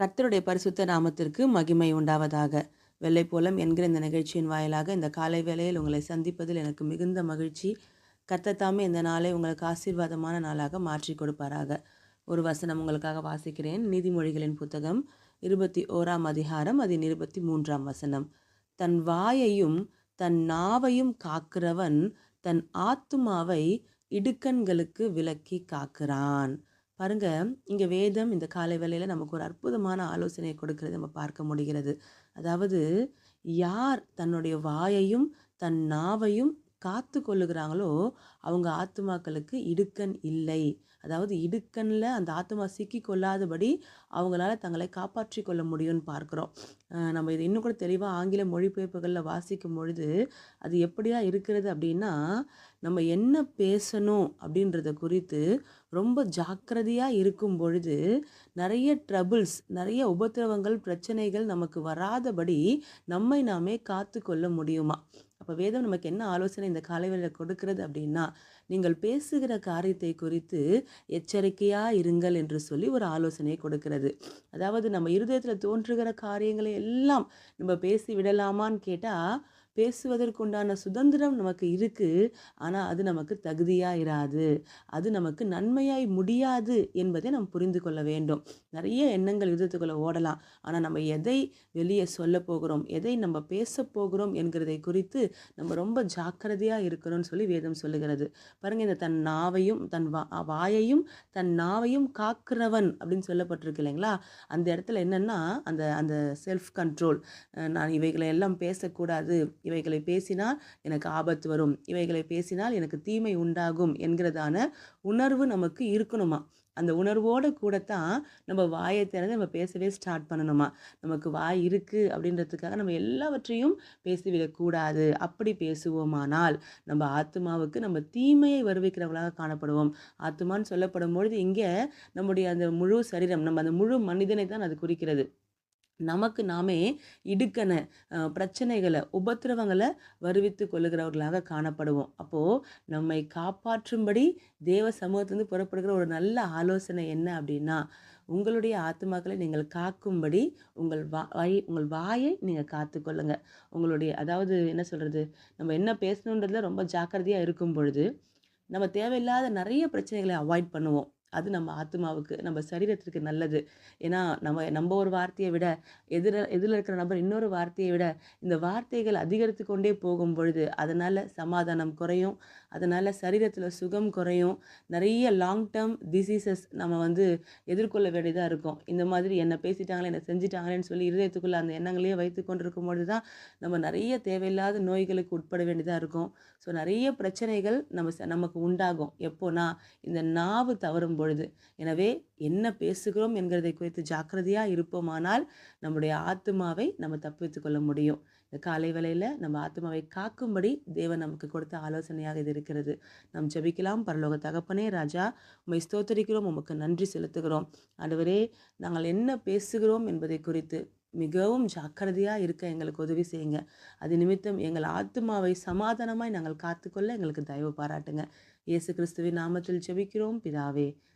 கர்த்தருடைய பரிசுத்த நாமத்திற்கு மகிமை உண்டாவதாக. வெள்ளைப்போலம் என்கிற இந்த நிகழ்ச்சியின் வாயிலாக இந்த காலை வேளையில் உங்களை சந்திப்பதில் எனக்கு மிகுந்த மகிழ்ச்சி. கர்த்தத்தாமே இந்த நாளை உங்களுக்கு ஆசீர்வாதமான நாளாக மாற்றி கொடுப்பாராக. ஒரு வசனம் உங்களுக்காக வாசிக்கிறேன். நீதிமொழிகளின் புத்தகம் இருபத்தி ஓராம் அதிகாரம் அதில் இருபத்தி மூன்றாம் வசனம். தன் வாயையும் தன் நாவையும் காக்கிறவன் தன் ஆத்துமாவை இடுக்கண்களுக்கு விலக்கி காக்கிறான். பாருங்க இங்கே வேதம் இந்த காலை வேளையில் நமக்கு ஒரு அற்புதமான ஆலோசனை கொடுக்கிறது நம்ம பார்க்க முடிகிறது. அதாவது யார் தன்னுடைய வாயையும் தன் நாவையும் காத்து கொள்ளுகிறாங்களோ அவங்க ஆத்துமாக்களுக்கு இடுக்கண் இல்லை. அதாவது இடுக்கண்ணில் அந்த ஆத்மா சிக்கி கொள்ளாதபடி அவங்களால தங்களை காப்பாற்றி கொள்ள முடியும்னு பார்க்குறோம். நம்ம இதை இன்னும் கூட தெளிவாக ஆங்கில மொழிபெயர்ப்புகளில் வாசிக்கும் பொழுது அது எப்படியா இருக்கிறது அப்படின்னா நம்ம என்ன பேசணும் அப்படின்றத குறித்து ரொம்ப ஜாக்கிரதையாக இருக்கும் பொழுது நிறைய ட்ரபிள்ஸ் நிறைய உபத்திரவங்கள் பிரச்சனைகள் நமக்கு வராதபடி நம்மை நாமே காத்து கொள்ள முடியுமா? அப்போ வேதம் நமக்கு என்ன ஆலோசனை இந்த காலைவேளையில் கொடுக்கிறது அப்படின்னா நீங்கள் பேசுகிற காரியத்தை குறித்து எச்சரிக்கையாக இருங்கள் என்று சொல்லி ஒரு ஆலோசனையை கொடுக்கிறது. அதாவது நம்ம இருதயத்தில் தோன்றுகிற காரியங்களை எல்லாம் நம்ம பேசி விடலாமான்னு கேட்டால் பேசுவதற்குண்டான சுதந்திரம் நமக்கு இருக்குது ஆனால் அது நமக்கு தகுதியாக இராது. அது நமக்கு நன்மையாய் முடியாது என்பதை நாம் புரிந்து கொள்ள வேண்டும். நிறைய எண்ணங்கள் விதத்துக்குள்ளே ஓடலாம். ஆனால் நம்ம எதை வெளியே சொல்ல போகிறோம் எதை நம்ம பேச போகிறோம் என்கிறதை குறித்து நம்ம ரொம்ப ஜாக்கிரதையாக இருக்கணும்னு சொல்லி வேதம் சொல்லுகிறது. பாருங்கள் இந்த தன் நாவையும் தன் வா வாயையும் தன் நாவையும் காக்கிறவன் அப்படின்னு சொல்லப்பட்டிருக்கு இல்லைங்களா? அந்த இடத்துல என்னென்னா அந்த அந்த செல்ஃப் கண்ட்ரோல் நான் இவைகளை எல்லாம் பேசக்கூடாது இவைகளை பேசினால் எனக்கு ஆபத்து வரும். இவைகளை பேசினால் எனக்கு தீமை உண்டாகும் என்கிறதான உணர்வு நமக்கு இருக்கணுமா? அந்த உணர்வோடு கூடத்தான் நம்ம வாயை திறந்து நம்ம பேசவே ஸ்டார்ட் பண்ணணுமா? நமக்கு வாய் இருக்குது அப்படின்றதுக்காக நம்ம எல்லாவற்றையும் பேசிவிடக்கூடாது. அப்படி பேசுவோமானால் நம்ம ஆத்மாவுக்கு நம்ம தீமையை வருவிக்கிறவங்களாக காணப்படுவோம். ஆத்மான்னு சொல்லப்படும் பொழுது இங்கே நம்முடைய அந்த முழு சரீரம் நம்ம அந்த முழு மனிதனை தான் அது குறிக்கிறது. நமக்கு நாமே இடுக்கன பிரச்சனைகளை உபத்திரவங்களை வருவித்து கொள்ளுகிறவர்களாக காணப்படுவோம். அப்போது நம்மை காப்பாற்றும்படி தேவ சமூகத்திலிருந்து புறப்படுகிற ஒரு நல்ல ஆலோசனை என்ன அப்படின்னா உங்களுடைய ஆத்மாக்களை நீங்கள் காக்கும்படி உங்கள் வாய் உங்கள் வாயை நீங்கள் காத்துக்கொள்ளுங்க உங்களுடைய அதாவது என்ன சொல்கிறது நம்ம என்ன பேசணுன்றதுல ரொம்ப ஜாக்கிரதையாக இருக்கும் பொழுது நம்ம தேவையில்லாத நிறைய பிரச்சனைகளை அவாய்ட் பண்ணுவோம். அது நம்ம ஆத்மாவுக்கு நம்ம சரீரத்திற்கு நல்லது. ஏன்னா நம்ம நம்ம ஒரு வார்த்தையை விட எதிர எதிரில் இருக்கிற நபர் இன்னொரு வார்த்தையை விட இந்த வார்த்தைகள் அதிகரித்து கொண்டே போகும் பொழுது அதனால் சமாதானம் குறையும் அதனால் சரீரத்தில் சுகம் குறையும். நிறைய லாங் டேர்ம் டிசீசஸ் நம்ம வந்து எதிர்கொள்ள வேண்டியதாக இருக்கும். இந்த மாதிரி என்னை பேசிட்டாங்களே என்னை செஞ்சிட்டாங்களேன்னு சொல்லி இருதயத்துக்குள்ளே அந்த எண்ணங்களையே வைத்து கொண்டிருக்கும் பொழுது தான் நம்ம நிறைய தேவையில்லாத நோய்களுக்கு உட்பட வேண்டியதாக இருக்கும். ஸோ நிறைய பிரச்சனைகள் நம்ம நமக்கு உண்டாகும். எப்போனா இந்த நாவு தவறும் பொழுது பொழுது. எனவே என்ன பேசுகிறோம் என்கிறதை குறித்து ஜாக்கிரதையாக இருப்போமானால் நம்முடைய ஆத்மாவை நம்ம தப்பித்து கொள்ள முடியும். இந்த காலை வேளையில் நம்ம ஆத்மாவை காக்கும்படி தேவன் நமக்கு கொடுத்த ஆலோசனையாக இது இருக்கிறது. நாம் ஜபிக்கலாம். பரலோக தகப்பனே ராஜா உண்மை ஸ்தோத்தரிக்கிறோம். உமக்கு நன்றி செலுத்துகிறோம். அதுவரே நாங்கள் என்ன பேசுகிறோம் என்பதை குறித்து மிகவும் ஜாக்கிரதையாக இருக்க எங்களுக்கு உதவி செய்யுங்க. அது நிமித்தம் எங்கள் ஆத்மாவை சமாதானமாய் நாங்கள் காத்துக்கொள்ள எங்களுக்கு தயவு பாராட்டுங்க. இயேசு கிறிஸ்துவின் நாமத்தில் ஜெபிக்கிறோம். பிதாவே